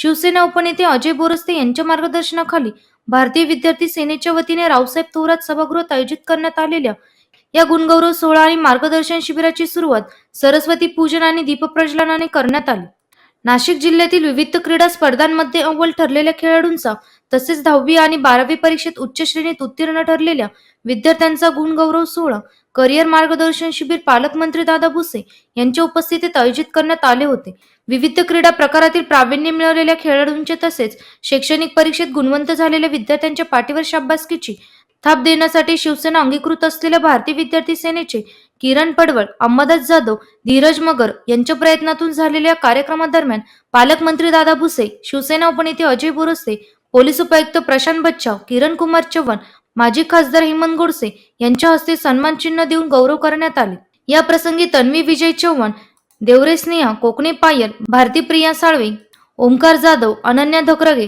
शिवसेना उपनेते अजय बोरस्ते यांच्या मार्गदर्शनाखाली भारतीय विद्यार्थी सेनेच्या वतीने रावसाहेब थोरात सभागृहात आयोजित करण्यात आलेल्या या गुणगौरव सोहळा आणि मार्गदर्शन शिबिराची सुरुवात सरस्वती पूजन आणि दीपप्रज्वलनाने करण्यात आली. नाशिक जिल्ह्यातील विविध क्रीडा स्पर्धांमध्ये अव्वल ठरलेल्या खेळाडूंचा तसेच दहावी आणि बारावी परीक्षेत उच्च श्रेणीत उत्तीर्ण ठरलेल्या विद्यार्थ्यांचा गुणगौरव सोहळा करिअर मार्गदर्शन शिबिर पालकमंत्री दादा भुसे यांच्या उपस्थितीत आयोजित करण्यात आले होते. विविध क्रीडा प्रकारातील प्रावीण्य मिळवलेल्या खेळाडूंचे तसेच शैक्षणिक परीक्षेत गुणवंत झालेल्या विद्यार्थ्यांच्या पाठीवर शाबासकीची थाप देण्यासाठी शिवसेना अंगीकृत असलेल्या भारतीय विद्यार्थी सेनेचे किरण पडवळ अंबादास जाधव धीरज मगर यांच्या प्रयत्नातून झालेल्या कार्यक्रमादरम्यान पालकमंत्री दादा भुसे शिवसेना उपनेते अजय बोरसे पोलीस उपायुक्त प्रशांत बच्चाव किरण कुमार चव्हाण माजी खासदार हेमंत गोडसे यांच्या हस्ते सन्मान चिन्ह देऊन गौरव करण्यात आले. या प्रसंगी तन्वी विजय चव्हाण देवरे स्नेहा कोकणे पायल भारती प्रिया साळवे ओमकार जाधव अनन्या धकरगे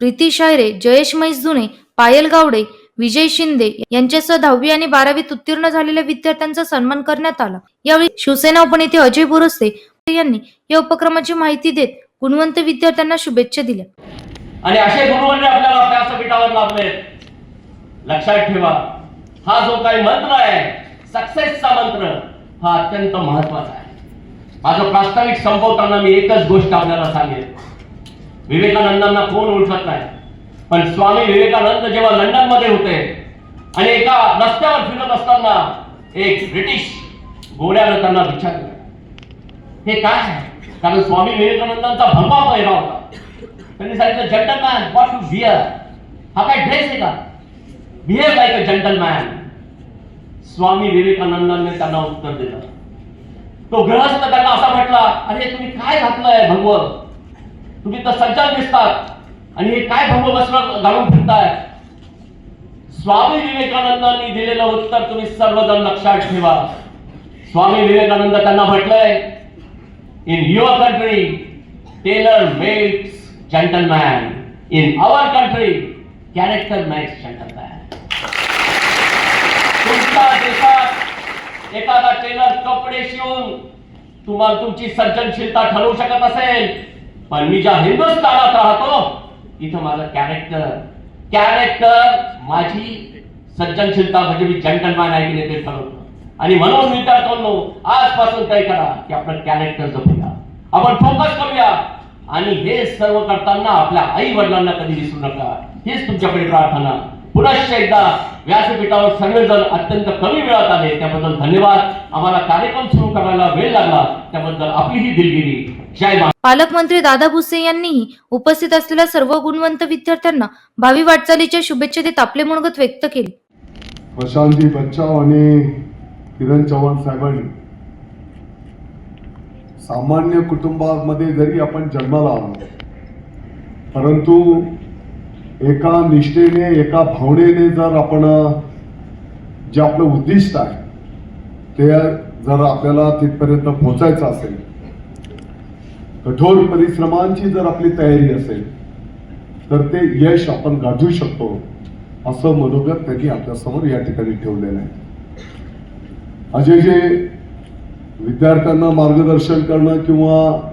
प्रीती शायरे जयेश म्हैस जुने पायल गावडे विजय शिंदे यांच्यासह दहावी आणि बारावीत उत्तीर्ण झालेल्या विद्यार्थ्यांचा सन्मान करण्यात आला. यावेळी शिवसेना उपनेते अजय बोरसे यांनी या उपक्रमाची माहिती देत गुणवंत विद्यार्थ्यांना शुभेच्छा दिल्या. आणि असे गुरुवंत आपल्याला व्यासपीठावर लाभले. लक्षात ठेवा हा जो काही मंत्र आहे सक्सेसचा मंत्र हा अत्यंत महत्त्वाचा आहे. माझं प्रास्ताविक संपवताना मी एकच गोष्ट आपल्याला सांगेन. विवेकानंदांना कोण ओळखत नाही पण स्वामी विवेकानंद जेव्हा लंडनमध्ये होते आणि एका रस्त्यावर फिरत असताना एक ब्रिटिश गोड्यानं त्यांना विचारलं. हे काय आहे? कारण स्वामी विवेकानंदांचा भगवा पहिला होता. त्यांनी सांगितलं जंटलमॅन वॉट टू बिअर हा काय ड्रेस आहे का behave like a gentleman Swami विवेकानंदांनी त्यांना उत्तर दिलं. तो गृहस्थ त्यांना असा म्हटला अरे तुम्ही काय घातलंय भगव? तुम्ही तर सज्जन दिसतात. आणि हे काय भगव वस्त्र घालून फिरताय? स्वामी विवेकानंदांनी दिलेलं उत्तर तुम्ही सर्वजण लक्षात ठेवा. स्वामी विवेकानंद त्यांना म्हटलंय in your country tailor makes gentleman. In our country, character makes gentleman. तुमच्या देशात एखादा टेलर कपडे शिवून तुम्हाला तुमची सर्जनशीलता ठरवू शकत असेल पण मी ज्या हिंदुस्थानात राहतो इथं माझं कॅरेक्टर कॅरेक्टर माझी सर्जनशीलता म्हणजे मी जंटलमॅन आहे की नाही ते ठरवतो आणि म्हणून करलो आजपासून काय करा की आपलं कॅरेक्टर जपूया आपण फोकस करूया आणि हे सर्व करताना आपल्या आई वडिलांना कधी विसरू नका. हीच तुमच्याकडे प्रार्थना. पुनश्च एकदा व्यासपीठावर सर्वजण अत्यंत कमी वेळात आले. त्याबद्दल धन्यवाद. आम्हाला कार्यक्रम सुरू करायला वेळ लागला. त्याबद्दल आपली ही दिलगिरी. जय मा पालकमंत्री दादा भुसे यांनीही उपस्थित असलेल्या सर्व गुणवंत विद्यार्थ्यांना भावी वाटचालीच्या शुभेच्छा देत आपले मनोगत व्यक्त केले. प्रशांतजी बच्चाव आणि किरण चव्हाण साहेबांनी सामान्य कुटुंबामध्ये जरी आपण जन्माला आलो परंतु एका निष्ठेने एका भावनेने जर आपण जे आपलं उद्दिष्ट आहे ते जर आपल्याला तिथपर्यंत पोहोचायचं असेल कठोर परिश्रमांची जर आपली तयारी असेल तर ते यश आपण गाठू शकतो असं मनोगत त्यांनी आपल्यासमोर या ठिकाणी ठेवलेलं आहे. अजय जे विद्यार्थ्यांना मार्गदर्शन करणं किंवा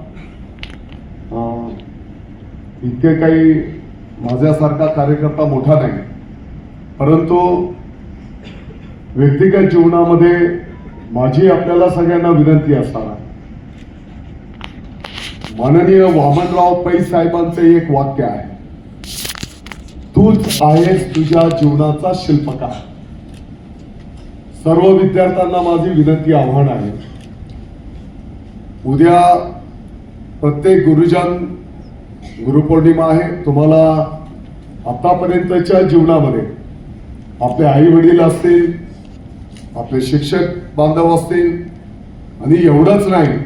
इतके काही माझ्यासारखा कार्यकर्ता मोठा नाही. परंतु व्यक्तिगत जीवनामध्ये माझी आपल्याला सगळ्यांना विनंती असणार आहे. माननीय वामनराव पै साहेबांचे एक वाक्य आहे. तूच आहेस तुझ्या जीवनाचा शिल्पकार. सर्व विद्यार्थ्यांना माझी विनंती आव्हान आहे. उद्या प्रत्येक गुरुजन गुरुपौर्णिमा आहे. तुम्हाला आतापर्यंतच्या जीवनामध्ये आपले आई वडील असतील आपले शिक्षक बांधव असतील आणि एवढंच नाही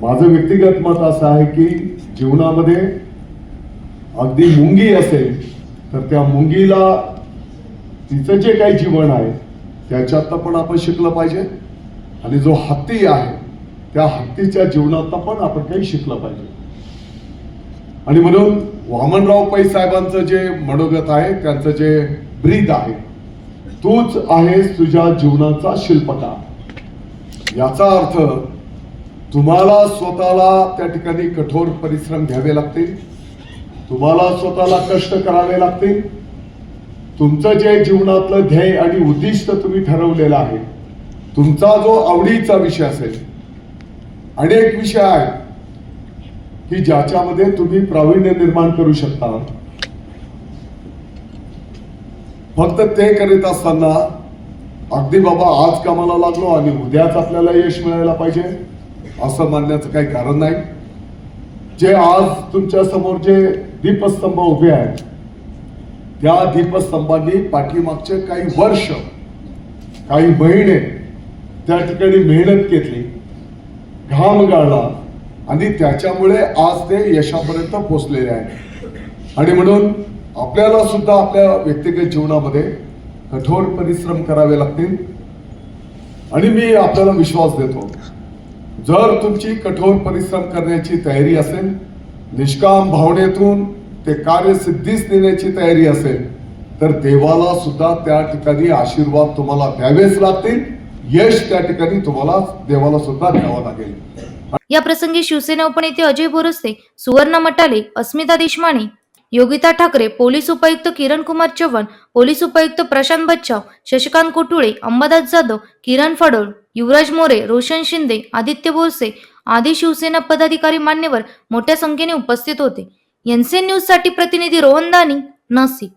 माझं व्यक्तिगत मत असं आहे की जीवनामध्ये अगदी मुंगी असेल तर त्या मुंगीला तिचं जे काही जीवन आहे त्याच्यातनं पण आपण शिकलं पाहिजे. आणि जो हत्ती आहे त्या हत्तीच्या जीवनात पण आपण काही शिकलं पाहिजे. आणि म्हणून वामनराव पै साहेबांचं जे मनोगत आहे त्यांचं जे ब्रीद आहे तूच आहेस तुझ्या जीवनाचा शिल्पकार. याचा अर्थ तुम्हाला स्वतःला त्या ठिकाणी कठोर परिश्रम घ्यावे लागतील तुम्हाला स्वतःला कष्ट करावे लागतील तुमचं जे जीवनातलं ध्येय आणि उद्दिष्ट तुम्ही ठरवलेलं आहे तुमचा जो आवडीचा विषय असेल अनेक विषय आहेत की ज्याच्यामध्ये तुम्ही प्रावीण्य निर्माण करू शकता. फक्त ते करीत असताना अगदी बाबा आज कामाला लागलो आणि उद्याच आपल्याला यश मिळायला पाहिजे असं मानण्याचं काही कारण नाही. जे आज तुमच्यासमोर जे दीपस्तंभ उभे आहेत त्या दीपस्तंभांनी पाठीमागचे काही वर्ष काही महिने त्या ठिकाणी मेहनत घेतली. घाम गाळला. आणि त्याच्यामुळे आज ते यशापर्यंत पोचलेले आहेत. आणि म्हणून आपल्याला सुद्धा आपल्या व्यक्तिगत जीवनामध्ये कठोर परिश्रम करावे लागतील. आणि मी आपल्याला विश्वास देतो. जर तुमची कठोर परिश्रम करण्याची तयारी असेल निष्काम भावनेतून ते कार्य सिद्धीस नेण्याची तयारी असेल तर देवाला सुद्धा त्या ठिकाणी आशीर्वाद तुम्हाला द्यावेच लागतील. यश त्या ठिकाणी तुम्हाला देवाला सुद्धा द्यावं लागेल. या प्रसंगी शिवसेना उपनेते अजय बोरस्ते सुवर्ण मटाले अस्मिता देशमाने योगिता ठाकरे पोलीस उपायुक्त किरण कुमार चव्हाण पोलीस उपायुक्त प्रशांत बच्चाव शशिकांत कोटुळे अंबादास जाधव किरण फडोळ युवराज मोरे रोशन शिंदे आदित्य बोरसे आदी शिवसेना पदाधिकारी मान्यवर मोठ्या संख्येने उपस्थित होते. एनसीएन न्यूजसाठी प्रतिनिधी रोहन दानी नाशिक.